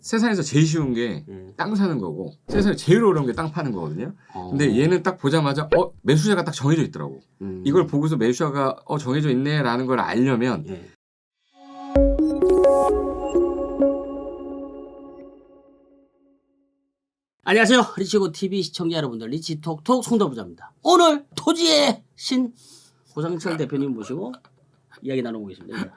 세상에서 제일 쉬운 게땅 음. 사는 거고 세상에 제일 어려운 게 땅 파는 거거든요. 어. 근데 얘는 딱 보자마자 어 매수자가 딱 정해져 있더라고. 음. 이걸 보고서 매수자가 어 정해져 있네라는 걸 알려면 예. 안녕하세요. 리치고 TV 시청자 여러분들 리치톡톡 송도부자입니다. 오늘 토지의 신 고상철 대표님 모시고 이야기 나눠보겠습니다.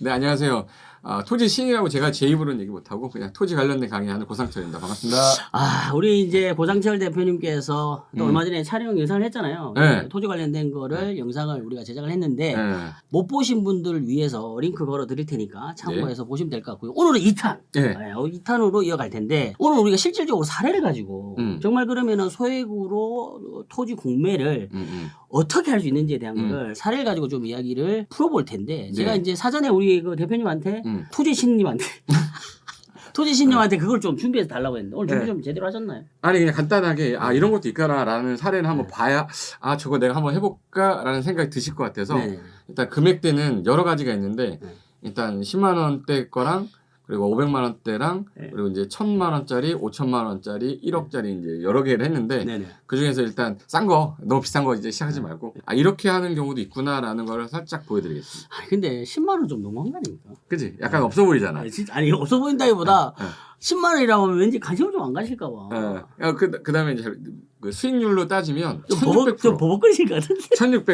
네 안녕하세요. 아, 토지 신이라고 제가 제 입으로는 얘기 못하고 그냥 토지 관련된 강의하는 고상철입니다. 반갑습니다. 아, 우리 이제 고상철 대표님께서 또 음. 얼마 전에 촬영 영상을 했잖아요. 네. 토지 관련된 거를 영상을 우리가 제작을 했는데 네. 못 보신 분들을 위해서 링크 걸어 드릴 테니까 참고해서 보시면 될 것 같고요. 오늘은 2탄. 네. 2탄으로 이어갈 텐데 오늘 우리가 실질적으로 사례를 가지고 음. 정말 그러면은 소액으로 토지 공매를 음, 음. 어떻게 할 수 있는지에 대한 음. 거를 사례를 가지고 좀 이야기를 풀어볼 텐데 네. 제가 이제 사전에 우리 그 대표님한테 음. 토지 신님한테 토지 신님한테 그걸 좀 준비해서 달라고 했는데 오늘 준비 네. 좀 제대로 하셨나요? 아니 그냥 간단하게 아 이런 것도 있구나라는 사례는 한번 네. 봐야 아 저거 내가 한번 해볼까라는 생각이 드실 것 같아서 네. 일단 금액대는 여러 가지가 있는데 네. 일단 10만 원대 거랑 그리고 500만 원대랑 네. 그리고 이제 1000만 원짜리, 5천만 원짜리, 1억짜리 이제 여러 개를 했는데 네네. 그 중에서 일단 싼 거, 너무 비싼 거 이제 시작하지 말고 아 이렇게 하는 경우도 있구나라는 걸 살짝 보여 드리겠습니다. 아니 근데 10만 원 좀 너무한 거 아닙니까? 그지? 약간 없어 보이잖아. 아니, 진짜, 아니 없어 보인다기보다 네. 10만 원이라고 하면 왠지 관심을 좀 안 가실까 봐. 어, 그, 그 다음에 이제 그 수익률로 따지면 좀 버벅 좀 1600%, 버벅거리실 것 같은데.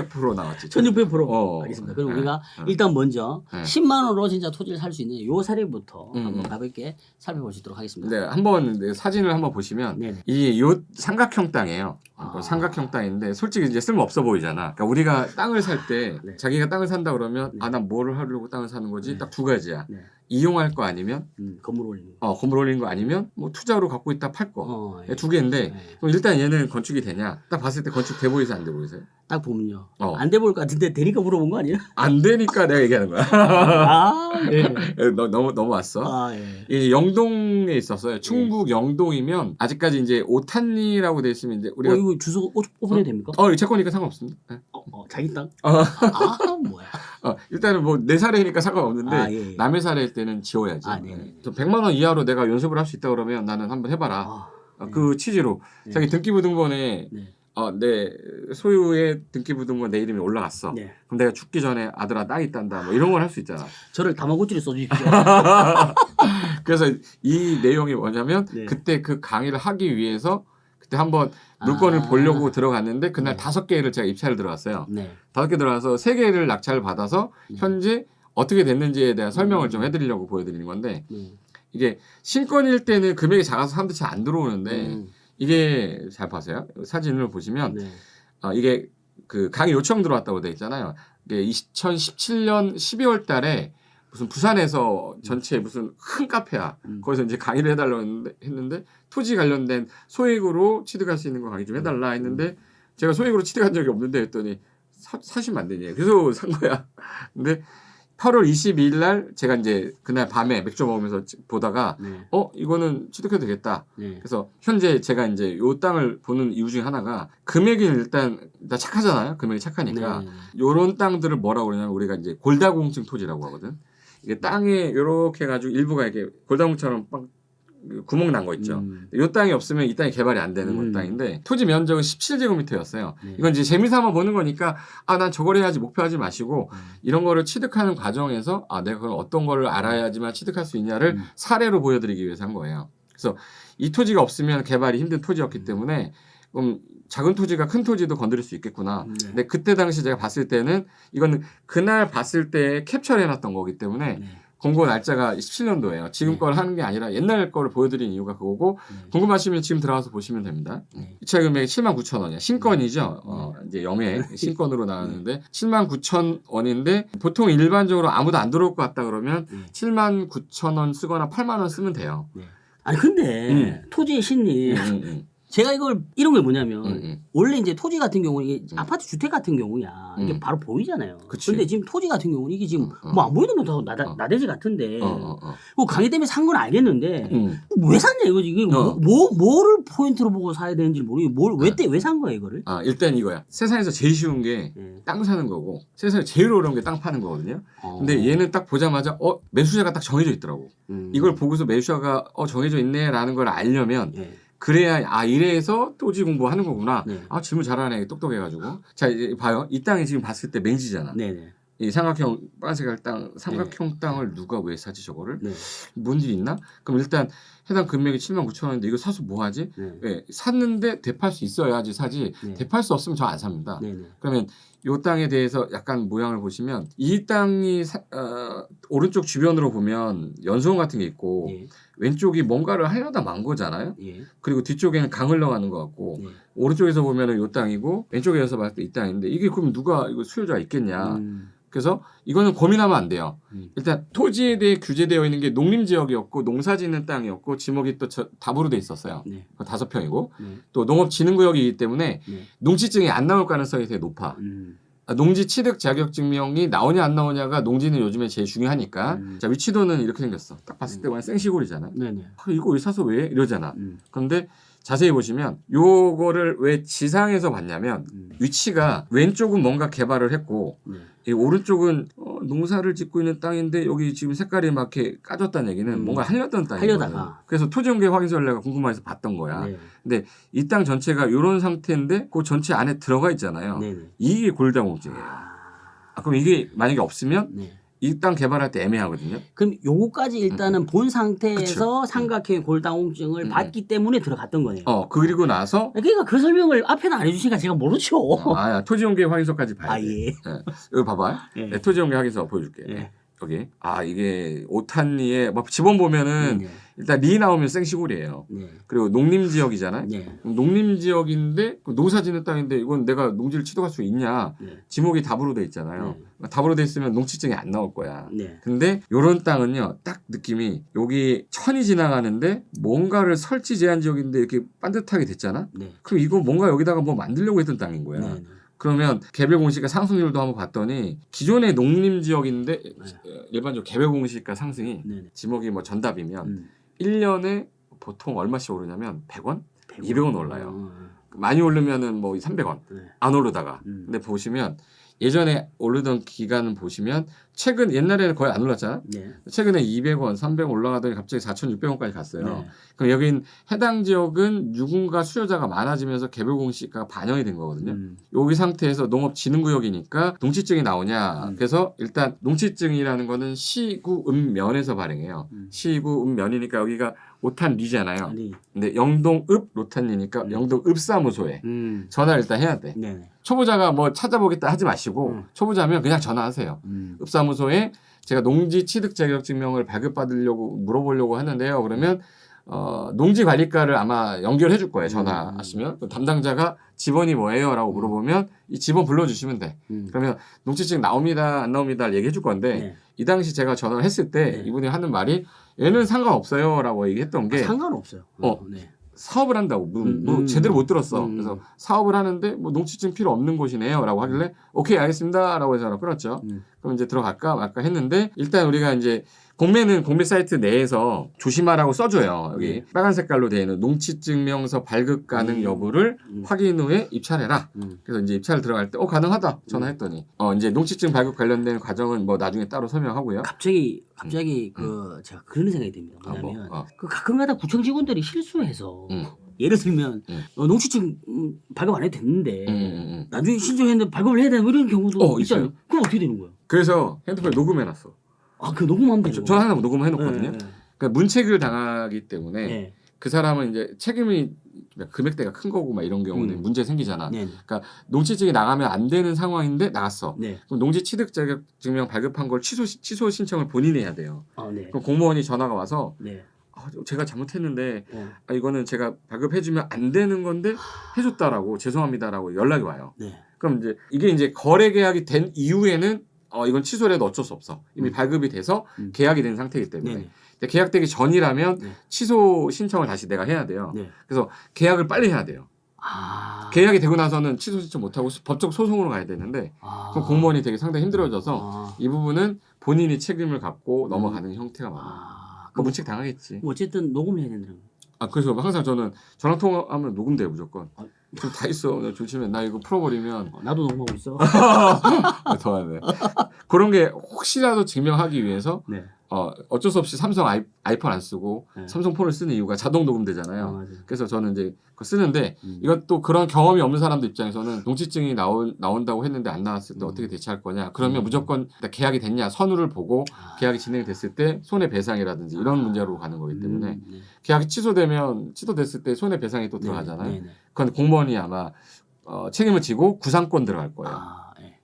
1600% 나왔지. 1600%. 어. 알겠습니다. 그럼 네. 우리가 네. 일단 먼저 네. 10만 원으로 진짜 토지를 살 수 있는 요 사례부터 음, 한번 음. 가볍게 살펴보시도록 하겠습니다. 네, 한번 네, 사진을 한번 보시면 네네. 이게 요 삼각형 땅이에요. 아. 삼각형 땅인데 솔직히 이제 쓸모 없어 보이잖아. 그러니까 우리가 땅을 살 때 네. 자기가 땅을 산다 그러면 네. 아난 뭐를 하려고 땅을 사는 거지? 네. 딱 두 가지야. 네. 이용할 거 아니면 음, 건물 올리는 거. 어, 건물 올리는 거 아니면 뭐 투자로 갖고 있다 팔 거. 어, 예. 네, 두 개인데 예. 그럼 일단 얘는 건축이 되냐? 딱 봤을 때 건축 돼 보이세요? 안 돼 보이세요? 딱 보면요. 어. 안돼 보일 것 같은데 되니까 물어본 거 아니에요? 안 되니까 내가 얘기하는 거야. 아, 예. 너, 너무 넘어왔어. 아, 예. 이게 영동에 있었어요. 충북 영동이면 아직까지 이제 오탄리라고 돼 있으면 이제 어, 우리가 이거 주소 오- 오픈해도 됩니까? 어, 이거 제 거니까 상관없습니다. 네. 어, 어, 자기 땅? 어, 아, 뭐야. 어, 일단은 뭐 내 사례니까 상관없는데 아, 예, 예. 남의 사례일 때는 지워야지. 아, 네 네. 저 100만 원 이하로 내가 연습을 할 수 있다 그러면 나는 한번 해봐라. 아, 어, 그 취지로 네. 자기 등기부등본에 네. 어, 내 소유의 등기부등본 내 이름이 올라갔어. 네. 그럼 내가 죽기 전에 아들아 땅 있단다. 뭐 이런 걸 할 수 있잖아. 저를 다마고치를 써주십시오. 그래서 이 내용이 뭐냐면 네. 그때 그 강의를 하기 위해서 그때 한번 물건을 아. 보려고 들어갔는데 그날 네. 다섯 개를 제가 입찰을 들어갔어요. 네. 다섯 개 들어가서 세 개를 낙찰을 받아서 음. 현재 어떻게 됐는지에 대한 설명을 음. 좀 해드리려고 보여드리는 건데 네. 이게 신권일 때는 금액이 작아서 사람들이 잘 안 들어오는데 음, 이게 잘 보세요. 사진을 보시면 네. 어, 이게 그 강의 요청 들어왔다고 돼 있잖아요. 이게 2017년 12월 달에 무슨 부산에서 전체 무슨 큰 카페야. 음. 거기서 이제 강의를 해달라고 했는데, 했는데 토지 관련된 소액으로 취득할 수 있는 거 강의 좀 해달라 했는데 제가 소액으로 취득한 적이 없는데 했더니 사, 사시면 안 되냐. 그래서 산 거야. 근데 8월 22일 날 제가 이제 그날 밤에 맥주 먹으면서 지- 보다가 네. 어 이거는 취득해도 되겠다. 네. 그래서 현재 제가 이제 요 땅을 보는 이유 중에 하나가 금액이 일단 일단 착하잖아요. 금액이 착하니까 네. 요런 땅들을 뭐라고 그러냐면 우리가 이제 골다공증 토지라고 하거든. 이게 땅에 요렇게 해가지고 일부가 이렇게 골다공처럼 빵 구멍 난 거 있죠. 음, 요 땅이 없으면 이 땅이 개발이 안 되는 음. 땅인데 토지 면적은 17제곱미터였어요. 네. 이건 이제 재미삼아 보는 거니까 아 난 저걸 해야지 목표하지 마시고 음. 이런 거를 취득하는 과정에서 아 내가 그럼 어떤 거를 알아야지만 취득할 수 있냐를 음. 사례로 보여드리기 위해서 한 거예요. 그래서 이 토지가 없으면 개발이 힘든 토지였기 음. 때문에 그럼 작은 토지가 큰 토지도 건드릴 수 있겠구나. 네. 근데 그때 당시 제가 봤을 때는 이거는 그날 봤을 때 캡처를 해놨던 거기 때문에 네. 공고 날짜가 17년도예요. 지금 네. 걸 하는 게 아니라 옛날 거를 보여드린 이유가 그거고 네. 궁금하시면 지금 들어가서 보시면 됩니다. 네. 입찰 금액이 7만 9천 원이야. 신권이죠. 어, 이제 영예 신권으로 나왔는데 7만 9천 원인데 보통 일반적으로 아무도 안 들어올 것 같다 그러면 네. 7만 9천 원 쓰거나 8만 원 쓰면 돼요. 아니 근데 음. 토지의 신님 음, 음, 음. 제가 이걸 이런 게 뭐냐면 음, 음. 원래 이제 토지 같은 경우는 이게 음. 아파트 주택 같은 경우야 이게 음. 바로 보이잖아요. 그치. 근데 지금 토지 같은 경우는 이게 지금 어, 어. 뭐안 보이는 건다 나다, 어. 나대지 같은데 어, 어, 어. 뭐 강의 때문에 산 건 알겠는데 음. 왜 샀냐 이거지 이게 뭐, 어. 뭐 뭐 를 포인트로 보고 사야 되는지 모르겠고 어. 뭘왜때왜 산 거야 이거를? 아 일단 이거야. 세상에서 제일 쉬운 게 땅 예. 사는 거고 세상에 제일 어려운 게 땅 파는 거거든요. 어. 근데 얘는 딱 보자마자 어 매수자가 딱 정해져 있더라고. 음. 이걸 보고서 매수자가 어 정해져 있네라는 걸 알려면 예. 그래야 아 이래서 토지 공부하는 거구나. 네. 아 질문 잘하네 똑똑해가지고. 자 이제 봐요. 이 땅이 지금 봤을 때 맹지잖아. 네네. 이 삼각형 빨간색 땅 삼각형 땅을 누가 왜 사지 저거를? 네. 뭔 일이 있나? 그럼 일단 해당 금액이 7만 9천 원인데 이거 사서 뭐 하지? 네. 왜 샀는데 대팔 수 있어야지 사지. 네. 대팔 수 없으면 저 안 삽니다. 네 네. 그러면 이 땅에 대해서 약간 모양을 보시면 이 땅이 사- 어, 오른쪽 주변으로 보면 연수원 같은 게 있고 예. 왼쪽이 뭔가를 하려다 만 거잖아요. 예. 그리고 뒤쪽에는 강 흘러가는 것 같고 예. 오른쪽에서 보면은 이 땅이고 왼쪽에서 봤을 때 이 땅인데 이게 그럼 누가 이거 수요자가 있겠냐? 음. 그래서 이거는 고민하면 안 돼요. 음. 일단 토지에 대해 규제되어 있는 게 농림 지역이었고 농사 짓는 땅이었고 지목이 또 저- 답으로 돼 있었어요. 네. 그 다섯 평이고 네. 또 농업진흥구역이기 때문에 네. 농지증이 안 나올 가능성이 되게 높아. 음. 아, 농지 취득 자격 증명이 나오냐 안 나오냐가 농지는 요즘에 제일 중요하니까. 음. 자 위치도는 이렇게 생겼어. 딱 봤을 때 음. 그냥 생시골이잖아. 네네. 아, 이거 왜 사서 왜 이러잖아. 음. 그런데 자세히 보시면 요거를 왜 지상에서 봤냐면 음. 위치가 왼쪽은 뭔가 개발을 했고 네. 이 오른쪽은 어, 농사를 짓고 있는 땅인데 여기 지금 색깔이 막 이렇게 까졌다는 얘기는 음. 뭔가 하려던 땅이거든. 하려다가. 그래서 토지용계 확인서를 내가 궁금해서 봤던 거야. 네. 이땅 전체가 이런 상태인데 그 전체 안에 들어가 있잖아요. 네네. 이게 골다공증이에요. 아, 그럼 이게 만약에 없으면 네. 이땅 개발할 때 애매하거든요. 그럼 요거까지 일단은 본 상태에서 그쵸. 삼각형 골다공증을 음. 받기 때문에 들어갔던 거네요. 어 그리고 나서 그러니까 그 설명을 앞에는 안 해주시니까 제가 모르죠. 어, 아 토지용계 확인서까지 봐야 아 돼. 예. 여기 봐봐요. 예. 네, 토지용계 확인서 보여줄게. 예. 여기 아 이게 오탄리에 뭐 지번 보면은 네. 일단 리 나오면 생시골이에요. 네. 그리고 농림 지역이잖아요. 네. 농림 지역인데 그 농사짓는 땅인데 이건 내가 농지를 취득할 수 있냐? 네. 지목이 답으로 돼 있잖아요. 답으로 돼 있으면 농취증이 안 나올 거야. 네. 근데 요런 땅은요, 딱 느낌이 여기 천이 지나가는데 뭔가를 설치 제한 지역인데 이렇게 반듯하게 됐잖아. 네. 그럼 이거 뭔가 여기다가 뭐 만들려고 했던 땅인 거야. 네. 그러면 개별 공시가 상승률도 한번 봤더니 기존의 농림 지역인데 네. 일반적으로 개별 공시가 상승이 네. 네. 지목이 뭐 전답이면 음. 1년에 보통 얼마씩 오르냐면 100원? 200원 올라요. 어, 많이 오르면은 뭐 300원. 네. 안 오르다가. 음. 근데 보시면 예전에 오르던 기간은 보시면 최근 옛날에는 거의 안 올랐잖아. 네. 최근에 200원, 300원 올라가더니 갑자기 4,600원까지 갔어요. 네. 그럼 여긴 해당 지역은 유군가 수요자가 많아지면서 개별 공시가 반영이 된 거거든요. 음. 여기 상태에서 농업 진흥구역이니까 농지증이 나오냐. 음. 그래서 일단 농지증이라는 거는 시구읍 면에서 발행해요. 음. 시구읍 면이니까 여기가 오탄리잖아요. 근데 영동읍 로탄리니까 음. 영동읍 사무소에 음. 전화를 일단 해야 돼. 네. 초보자가 뭐 찾아보겠다 하지 마시고 음. 초보자면 그냥 전화하세요. 음. 읍사무 소에 제가 농지 취득 자격 증명을 발급받으려고 물어보려고 하는데요. 그러면 어, 농지 관리과를 아마 연결해 줄 거예요. 전화하시면 그 담당자가 지번이 뭐예요라고 물어보면 이 지번 불러주시면 돼. 음. 그러면 농지증 나옵니다, 안 나옵니다 얘기해 줄 건데 네. 이 당시 제가 전화를 했을 때 네. 이분이 하는 말이 얘는 상관없어요라고 얘기했던 게 상관없어요. 어. 네. 사업을 한다고 뭐, 음, 뭐 음. 제대로 못 들었어. 음. 그래서 사업을 하는데 뭐 농지증 필요 없는 곳이네요라고 하길래 오케이 알겠습니다라고 해서 끊었죠. 음. 그럼 이제 들어갈까 말까 했는데 일단 우리가 이제 공매는 공매 사이트 내에서 조심하라고 써줘요. 여기 네. 빨간 색깔로 되어 있는 농지증명서 발급 가능 음. 여부를 음. 확인 후에 입찰해라. 음. 그래서 이제 입찰 들어갈 때 어 가능하다 전화했더니 어 이제 농지증 발급 관련된 과정은 뭐 나중에 따로 설명하고요. 갑자기 갑자기 그 제가 그런 생각이 듭니다. 음. 아, 뭐, 뭐냐면 어. 그 가끔가다 구청 직원들이 실수해서 음. 예를 들면 음. 어, 농지증 음, 발급 안 해도 됐는데 음, 음, 음. 나중에 신청했는데 발급을 해야 되는 뭐 이런 경우도 어, 있잖아요. 있어요. 그럼 어떻게 되는 거예요? 그래서 핸드폰에 녹음해놨어. 아, 그 녹음하면 되는 저, 하나 녹음해 놓거든요. 네, 그러니까 문책을 당하기 때문에 네. 그 사람은 이제 책임이 금액대가 큰 거고 막 이런 경우는 음. 문제 생기잖아. 네. 농지증이 나가면 안 되는 상황인데 나갔어. 네. 그럼 농지 취득 자격 증명 발급한 걸 취소 시- 취소 신청을 본인이 해야 돼요. 아, 네. 그럼 공무원이 전화가 와서 네. 아, 제가 잘못했는데 어, 아, 이거는 제가 발급해주면 안 되는 건데 해줬다라고 죄송합니다라고 연락이 와요. 네. 그럼 이제 이게 이제 거래 계약이 된 이후에는 어 이건 취소를 해도 어쩔 수 없어. 이미 음. 발급이 돼서 음. 계약이 된 상태이기 때문에 네. 근데 계약되기 전이라면 네. 취소 신청을 다시 내가 해야 돼요. 네. 그래서 계약을 빨리 해야 돼요. 아. 계약이 되고 나서는 취소 신청 못 하고 법적 소송으로 가야 되는데 아. 그럼 공무원이 되게 상당히 힘들어져서 아. 이 부분은 본인이 책임을 갖고 넘어가는 형태가 많아요. 아. 그 문책 당하겠지. 뭐 어쨌든 녹음을 해야 된다는 거. 아 그래서 항상 저는 전화 통화하면 녹음돼요 무조건. 아. 다 있어. 나 조심해. 나 이거 풀어버리면 어, 나도 녹음하고 있어. 더 하네. 그런 게 혹시라도 증명하기 위해서 네. 어, 어쩔 수 없이 삼성 아이, 아이폰 안 쓰고 네. 삼성 폰을 쓰는 이유가 자동 녹음되잖아요. 아. 그래서 저는 이제 그거 쓰는데 음. 이것도 그런 경험이 없는 사람들 입장에서는 농치증이 나온 나온다고 했는데 안 나왔을 때 음. 어떻게 대처할 거냐? 그러면 음. 무조건 계약이 됐냐 선우를 보고 아. 계약이 진행됐을 때 손해배상이라든지 이런 아. 문제로 가는 거기 때문에 음, 네. 계약이 취소되면 취소됐을 때 손해배상이 또 들어가잖아요. 네, 네, 네. 그건 공무원이 아마 어, 책임을 지고 구상권 들어갈 거예요. 아, 네.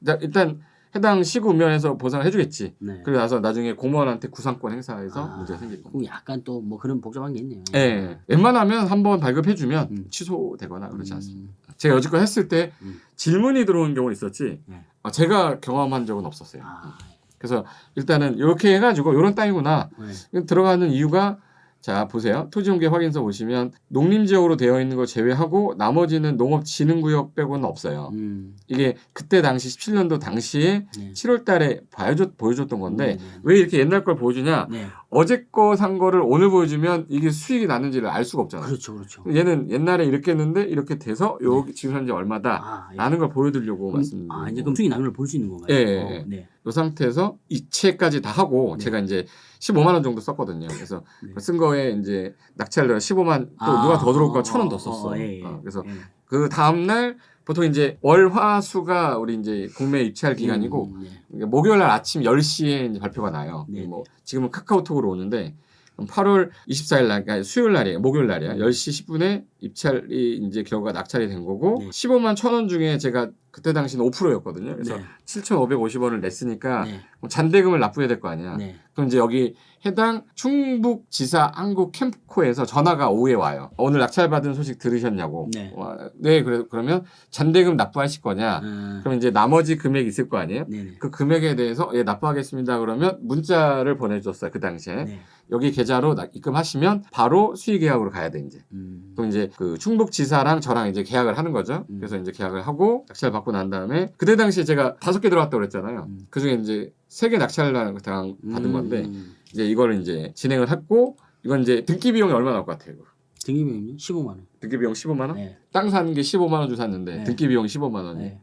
일단- 일단 해당 시구 면에서 보상을 해주겠지. 네. 그리고 나서 나중에 공무원한테 구상권 행사해서 아, 문제가 생길 겁니다. 약간 또 뭐 그런 복잡한 게 있네요. 예, 웬만하면 한번 발급해주면 음. 취소되거나 그렇지 음, 않습니다. 제가 여지껏 했을 때 음. 질문이 들어오는 경우는 있었지 네. 어, 제가 경험한 적은 없었어요. 아, 그래서 일단은 이렇게 해가지고 이런 땅이구나 네. 들어가는 이유가 자 보세요 토지용계 확인서 보시면 농림지역으로 되어 있는 거 제외하고 나머지는 농업진흥구역 빼고는 없어요. 음, 이게 그때 당시 17년도 당시에 네. 7월달에 보여줬, 보여줬던 건데 네, 네. 왜 이렇게 옛날 걸 보여주냐 네. 어제 거 산 거를 오늘 보여주면 이게 수익이 나는지를 알 수가 없잖아. 그렇죠, 그렇죠. 얘는 옛날에 이렇게 했는데 이렇게 돼서 여기 지금 현재 얼마다 아, 예. 라는 걸 보여드리려고 그럼- 말씀드리고 아, 이제 그럼 수익 나는 걸 볼 수 있는 건가요? 예, 예, 어, 예. 네. 이 상태에서 이체까지 다 하고 네. 제가 이제 15만 원 정도 썼거든요. 그래서 네. 그쓴 거에 이제 낙찰 내가 15만 또 아, 누가 더 들어올 거 어, 천원더 어, 썼어. 어, 예, 예. 어, 그래서 예. 그 다음 날 보통 이제 월화수가 우리 이제 국내 입찰 기간이고 음, 네. 그러니까 목요일 날 아침 10시에 이제 발표가 나요. 네. 뭐 지금은 카카오톡으로 오는데 8월 24일 날, 그러니까 수요일 날이에요. 목요일 날이야. 음. 10시 10분에 입찰이 이제 결과 낙찰이 된 거고 네. 15만 천 원 중에 제가 그때 당시는 5%였거든요. 그래서 네. 7,550원을 냈으니까 네. 뭐 잔대금을 납부해야 될 거 아니야. 네. 그럼 이제 여기 해당 충북 지사 한국 캠프코에서 전화가 오후에 와요. 오늘 낙찰받은 소식 들으셨냐고. 네. 와, 네, 그래, 그러면 잔대금 납부하실 거냐? 아, 그럼 이제 나머지 금액이 있을 거 아니에요? 네네. 그 금액에 대해서 예 납부하겠습니다 그러면 문자를 보내줬어요 그 당시에 네. 여기 계좌로 나- 입금하시면 바로 수의 계약으로 가야 돼 이제 음. 그럼 이제 그 충북 지사랑 저랑 이제 계약을 하는 거죠 음. 그래서 이제 계약을 하고 낙찰 받고 난 다음에 그때 당시에 제가 다섯 개 들어왔다고 그랬잖아요 음. 그 중에 이제 세 개 낙찰 당 받은 건데 음. 이제 이거를 이제 진행을 했고 이건 이제 등기 비용이 얼마 나올 것 같아요 이거? 등기 비용이 15만 원. 등기 비용 15만 원? 네. 땅 사는 게 15만 원 주고 샀는데 네. 등기 비용이 15만 원이 네.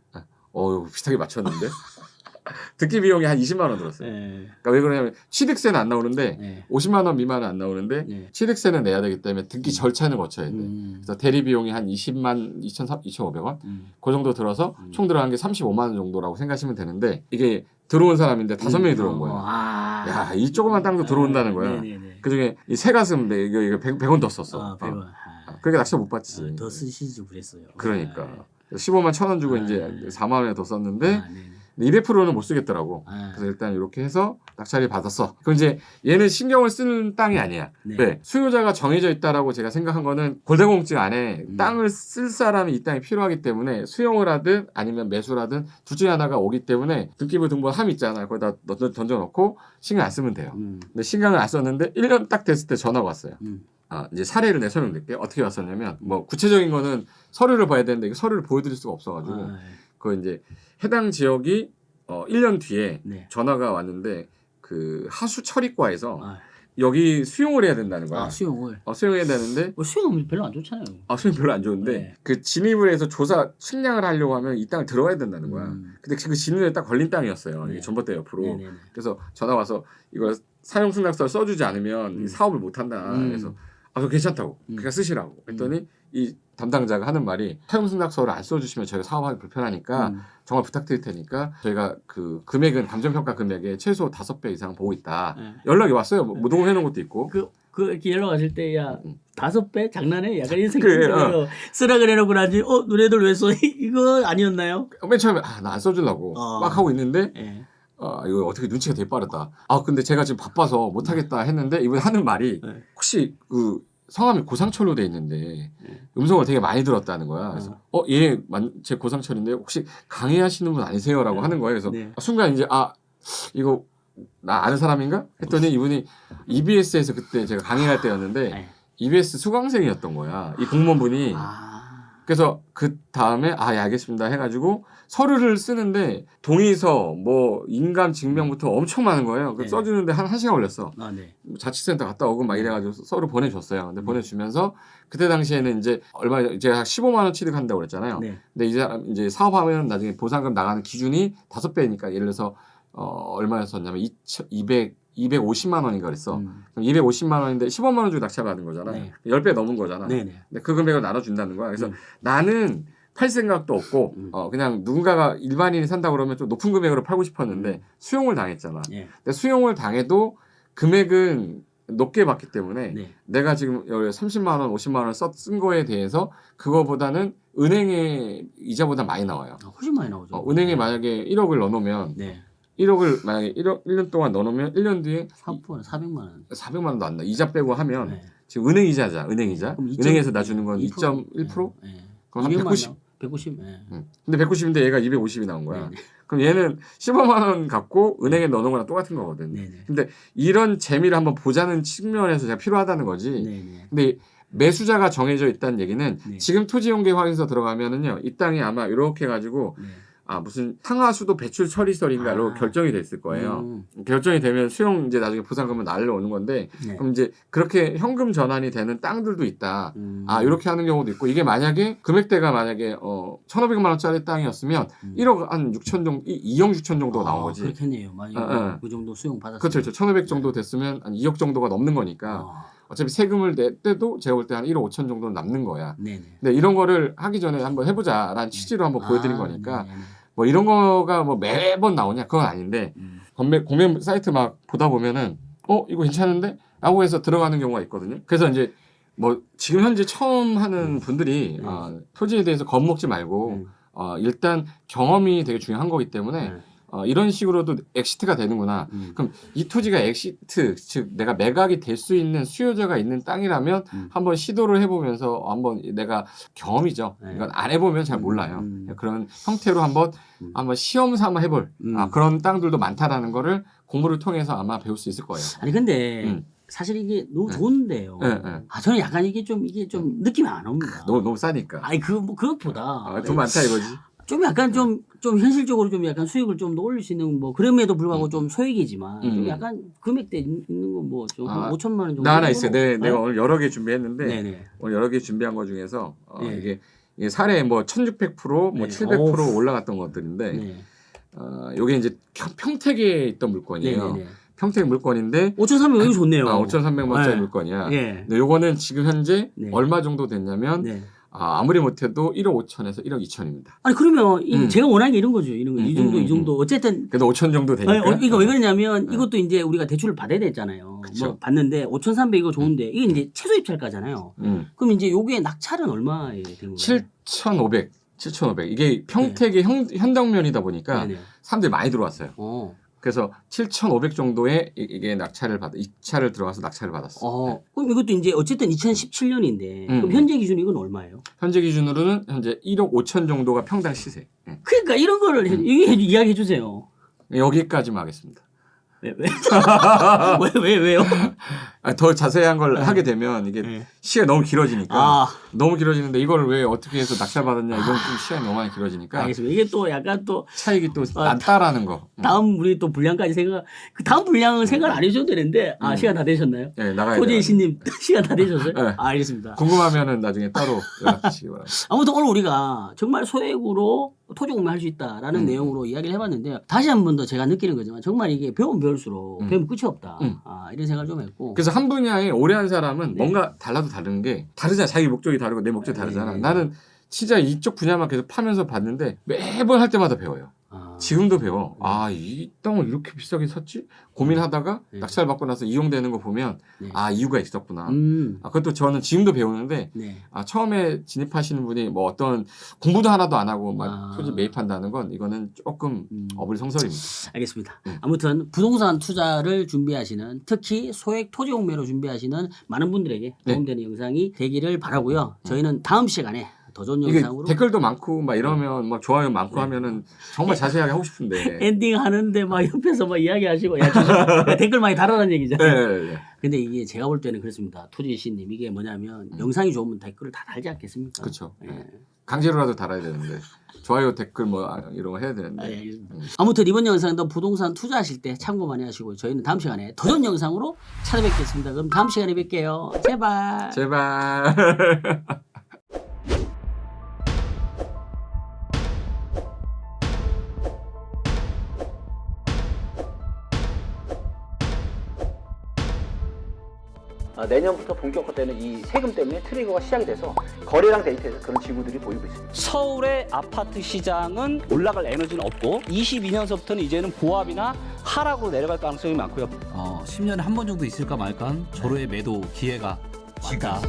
어유 비슷하게 맞췄는데 등기 비용이 한 20만 원 들었어요 네. 그러니까 왜 그러냐면 취득세는 안 나오는데 네. 50만 원 미만은 안 나오는데 네. 취득세는 내야 되기 때문에 등기 절차는 거쳐야 돼. 음. 그래서 대리 비용이 한 20만 2,500원 음. 그 정도 들어서 음. 총 들어간 게 35만 원 정도라고 생각하시면 되는데 이게 들어온 사람인데 다섯 명이 들어온 어, 거야. 아. 야, 이 조그만 땅도 들어온다는 거야. 네네네. 그 중에 이 새 가슴 내 이거 이거 100, 100원 더 썼어. 아, 어. 100원. 어. 아. 그러니까 낙찰 못 받지. 아, 더 쓰시지 그랬어요. 그러니까 아, 15만 천 원 주고 아, 이제 네. 4만 원에 더 썼는데 아, 네. 200%는 못 쓰겠더라고. 아, 그래서 일단 이렇게 해서 낙찰이 받았어. 그럼 이제 얘는 신경을 쓰는 땅이 아니야. 네. 왜? 수요자가 정해져 있다라고 제가 생각한 거는 골대공증 안에 음. 땅을 쓸 사람이 이 땅이 필요하기 때문에 수용을 하든 아니면 매수를 하든 둘 중에 하나가 오기 때문에 등기부 등본 함 있잖아. 거기다 넣- 던져놓고 신경 안 쓰면 돼요. 음. 근데 신경을 안 썼는데 1년 딱 됐을 때 전화가 왔어요. 음. 아, 이제 사례를 내 설명드릴게요. 어떻게 왔었냐면 뭐 구체적인 거는 서류를 봐야 되는데 서류를 보여드릴 수가 없어가지고 아, 그 이제 해당 지역이 어 1년 뒤에 네. 전화가 왔는데 그 하수 처리과에서 아, 여기 수용을 해야 된다는 거야. 아, 수용을. 어, 수용해야 되는데 뭐 수용은 별로 안 좋잖아요. 아 수용 별로 안 좋은데 네. 그 진입을 해서 조사 측량을 하려고 하면 이 땅을 들어가야 된다는 거야. 음. 근데 그 진입에 딱 걸린 땅이었어요. 네. 이게 전봇대 옆으로. 네네네. 그래서 전화 와서 이걸 사용 승낙서를 써주지 않으면 음. 이 사업을 못 한다. 음. 그래서 아, 그 괜찮다고. 음. 그냥 쓰시라고. 했더니 이 담당자가 하는 말이 사용 승낙서를 안 써주시면 저희가 사업하기 불편하니까 음. 정말 부탁드릴 테니까 저희가 그 금액은 감정평가 금액의 최소 다섯 배 이상 보고 있다. 네. 연락이 왔어요. 뭐 녹음해 놓은 것도 있고. 그, 그, 이렇게 연락 왔을 때, 야, 음. 다섯 배? 장난해? 약간 이런 그래, 생각이 쓰라 그래놓고 나지, 어, 너네들 왜 써? 이거 아니었나요? 맨 처음에 아, 나 안 써주려고 어. 막 하고 있는데 예. 아, 이거 어떻게 눈치가 되게 빠르다. 아, 근데 제가 지금 바빠서 못하겠다 했는데 이분 하는 말이 네. 혹시 그 성함이 고상철로 돼 있는데 네. 음성을 되게 많이 들었다는 거야. 그래서 어, 예, 만- 제 고상철인데 혹시 강의하시는 분 아니세요라고 네. 하는 거예요. 그래서 네. 순간 이제 아, 이거 나 아는 사람인가? 했더니 이분이 EBS에서 그때 제가 강의할 때였는데 네. EBS 수강생이었던 거야. 이 공무원분이. 아, 그래서 그 다음에 아, 예, 알겠습니다 해가지고 서류를 쓰는데 동의서 뭐 인감 증명부터 엄청 많은 거예요. 그 네. 써주는데 한 1시간 걸렸어. 아, 네. 자치센터 갔다 오고 막 이래가지고 서류 보내줬어요. 근데 보내주면서 그때 당시에는 이제 얼마 제가 15만 원 취득한다고 그랬잖아요. 네. 근데 이제 이제 사업하면 나중에 보상금 나가는 기준이 다섯 배니까 예를 들어서 어 얼마였었냐면 200 250만 원인가 그랬어. 음. 그럼 250만 원인데 15만 원 주고 낙찰받은 거잖아. 네. 10배 넘은 거잖아. 네, 네. 근데 그 금액을 나눠준다는 거야. 그래서 음. 나는 팔 생각도 없고 음. 어 그냥 누군가가 일반인이 산다 그러면 좀 높은 금액으로 팔고 싶었는데 수용을 당했잖아. 네. 근데 수용을 당해도 금액은 높게 받기 때문에 네. 내가 지금 여기 30만 원, 50만 원을 썼, 쓴 거에 대해서 그거보다는 은행의 이자보다 많이 나와요. 아, 훨씬 많이 나오죠. 어, 은행에 만약에 1억을 넣어놓으면 네. 1억을 만약에 1억 1년 동안 넣어놓으면 1년 뒤에 3번 400만 원. 400만 원도 안 나. 이자 빼고 하면 네. 지금 은행 이자자, 은행 이자. 그럼 2.1%? 은행에서 놔주는 건 2.1%? 네. 그럼 한 200만 190. 원. 190. 네. 응. 근데 190인데 얘가 250이 나온 거야. 네. 그럼 얘는 15만 원 갖고 은행에 넣는 거랑 똑같은 거거든. 네. 네. 근데 이런 재미를 한번 보자는 측면에서 제가 필요하다는 거지. 네. 네. 근데 매수자가 정해져 있다는 얘기는 네. 지금 토지용계 확인서 들어가면은요 이 땅이 아마 이렇게 가지고 네. 아 무슨 상하수도 배출 처리설인가로 아. 결정이 됐을 거예요. 음. 결정이 되면 수용 이제 나중에 보상금을 날려오는 건데 네. 그럼 이제 그렇게 현금 전환이 되는 땅들도 있다. 음. 아 이렇게 하는 경우도 있고 이게 만약에 금액대가 만약에 어 1,500만 원짜리 땅이었으면 음. 1억 한 6천 정도 2억 6천 정도가 나온 아, 거지. 그렇겠네요. 만약에 어, 어. 그 정도 수용 받았으면. 그렇죠. 그렇죠. 1,500 정도 됐으면 한 2억 정도가 넘는 거니까 아, 어차피 세금을 낼 때도 제가 볼 때 한 1억 5천 정도는 남는 거야. 네네. 근데 이런 거를 하기 전에 한번 해보자라는 취지로 한번 보여드린 아, 거니까 네네. 뭐 이런 거가 뭐 매번 나오냐 그건 아닌데 음. 공매, 공매 사이트 막 보다 보면은 어 이거 괜찮은데? 라고 해서 들어가는 경우가 있거든요. 그래서 이제 뭐 지금 현재 처음 하는 분들이 음. 아, 토지에 대해서 겁먹지 말고 음. 어, 일단 경험이 되게 중요한 거기 때문에 네. 어, 이런 식으로도 엑시트가 되는구나. 음. 그럼 이 토지가 엑시트 즉 내가 매각이 될 수 있는 수요자가 있는 땅이라면 음. 한번 시도를 해보면서 한번 내가 경험이죠. 네. 이건 안 해보면 잘 음, 몰라요. 음. 그런 형태로 한번 음. 한번 시험 삼아 해볼 음. 아, 그런 땅들도 많다라는 거를 공부를 통해서 아마 배울 수 있을 거예요. 아니 근데 음. 사실 이게 너무 네. 좋은데요. 네, 네. 아 저는 약간 이게 좀 이게 좀 느낌이 안 옵니다. 너무 너무 싸니까. 아니 그뭐 그것보다 아, 돈 많다 이거지. 좀 약간 좀 좀 현실적으로 좀 약간 수익을 좀 더 올릴 수 있는 뭐 그럼에도 불구하고 좀 소액이지만 좀 음. 약간 금액대 있- 있는 거뭐좀 아, 5천만 원 정도. 나 하나 있어요. 내, 네? 내가 오늘 여러 개 준비했는데 네네. 오늘 여러 개 준비한 거 중에서 어, 네. 이게, 이게 사례 뭐 1600%, 뭐 네. 700% 어우. 올라갔던 것들인데 네. 어, 요게 이제 평- 평택에 있던 물건이에요. 네네네. 평택 물건인데 5,300 여기 좋네요. 아, 5,300만 원짜리 네. 물건이야. 예. 근데 요거는 지금 현재 네. 얼마 정도 됐냐면 네. 아, 아무리 못해도 1억 5천에서 1억 2천입니다. 아니 그러면 이 음. 제가 원하는 게 이런 거죠. 이런 거. 음, 이 정도 음, 이 정도 어쨌든 그래도 5천 정도 되니까. 아니, 어, 이거 왜 그러냐면 네. 이것도 이제 우리가 대출을 받아야 되잖아요. 그쵸. 뭐 받는데 5,300 이거 좋은데 이게 이제 최소 입찰가잖아요. 음. 그럼 이제 요게 낙찰은 얼마에 되는 거예요? 7,500, 7,500. 이게 평택의 현, 현장면이다 보니까 네네. 사람들이 많이 들어왔어요. 어. 그래서 7,500 정도의 이- 이게 낙찰을 받아 입찰을 들어가서 낙찰을 받았어. 어. 그럼 이것도 이제 어쨌든 2017년인데 음. 그럼 현재 기준 이건 얼마예요? 현재 기준으로는 현재 1억 5천 정도가 평당 시세. 예. 그러니까 이런 거를 해, 이게 해- 이야기해 주세요. 여기까지만 하겠습니다. 왜 왜? 왜, 왜 왜요? 아, 더 자세한 걸 네. 하게 되면 이게 네. 시간이 너무 길어지니까 아, 너무 길어지는데 이걸 왜 어떻게 해서 낙찰 받았냐 이건 좀 시간이 너무 많이 길어지니까 알겠습니다. 이게 또 약간 또 차익이 또 아, 안 따라는 거. 음. 다음 우리 또 분량까지 생각 그 다음 분량은 생각 안 해줘도 되는데 아 음. 시간 다 되셨나요? 예, 나가야 돼요. 신님 시간 다 되셨어요? 네. 아, 알겠습니다. 궁금하면은 나중에 따로 연락 주시기 바랍니다. 아무튼 오늘 우리가 정말 소액으로 토지 공매할 수 있다라는 음. 내용으로 이야기를 해봤는데요. 다시 한 번 더 제가 느끼는 거지만 정말 이게 배우면 배울수록 음. 배우면 끝이 없다. 음. 아, 이런 생각을 좀 했고. 그래서 한 분야에 오래 한 사람은 네. 뭔가 달라도 다른 게 다르잖아. 자기 목적이 다르고 내 목적이 네, 다르잖아. 네, 네. 나는 진짜 이쪽 분야만 계속 파면서 봤는데 매번 할 때마다 배워요. 아, 지금도 배워. 아, 이 땅을 이렇게 비싸게 샀지? 고민하다가 네. 낙찰 받고 나서 이용되는 거 보면 네. 아, 이유가 있었구나. 음, 아, 그것도 저는 지금도 배우는데 네. 아, 처음에 진입하시는 분이 뭐 어떤 공부도 하나도 안 하고 막 아. 토지 매입한다는 건 이거는 조금 음. 어불성설입니다. 알겠습니다. 음. 아무튼 부동산 투자를 준비하시는 특히 소액 토지 공매로 준비하시는 많은 분들에게 네. 도움되는 영상이 되기를 바라고요. 저희는 다음 시간에 이게 영상으로 댓글도 많고 막 이러면 막 좋아요 많고 하면은 정말 자세하게 하고 싶은데. 엔딩 하는데 막 옆에서 막 이야기하시고 야, 댓글 많이 달아라는 얘기잖아요. 네, 네, 네. 근데 이게 제가 볼 때는 그렇습니다. 토지씨님 이게 뭐냐면 영상이 좋으면 댓글을 다 달지 않겠습니까? 음. 그쵸. 예. 강제로라도 달아야 되는데 좋아요 댓글 뭐 아, 이런 거 해야 아, 되는데. 예, 알겠습니다. 아무튼 이번 영상도 부동산 투자하실 때 참고 많이 하시고 저희는 다음 시간에 더 좋은 영상으로 찾아뵙겠습니다. 그럼 다음 시간에 뵐게요. 제발. 제발. 내년부터 본격화되는 이 세금 때문에 트리거가 시작이 돼서 거래량 데이터에서 그런 징후들이 보이고 있습니다. 서울의 아파트 시장은 올라갈 에너지는 없고 22년서부터는 이제는 보합이나 하락으로 내려갈 가능성이 많고요. 어, 10년에 한 번 정도 있을까 말까 한 조로의 매도 기회가 많다.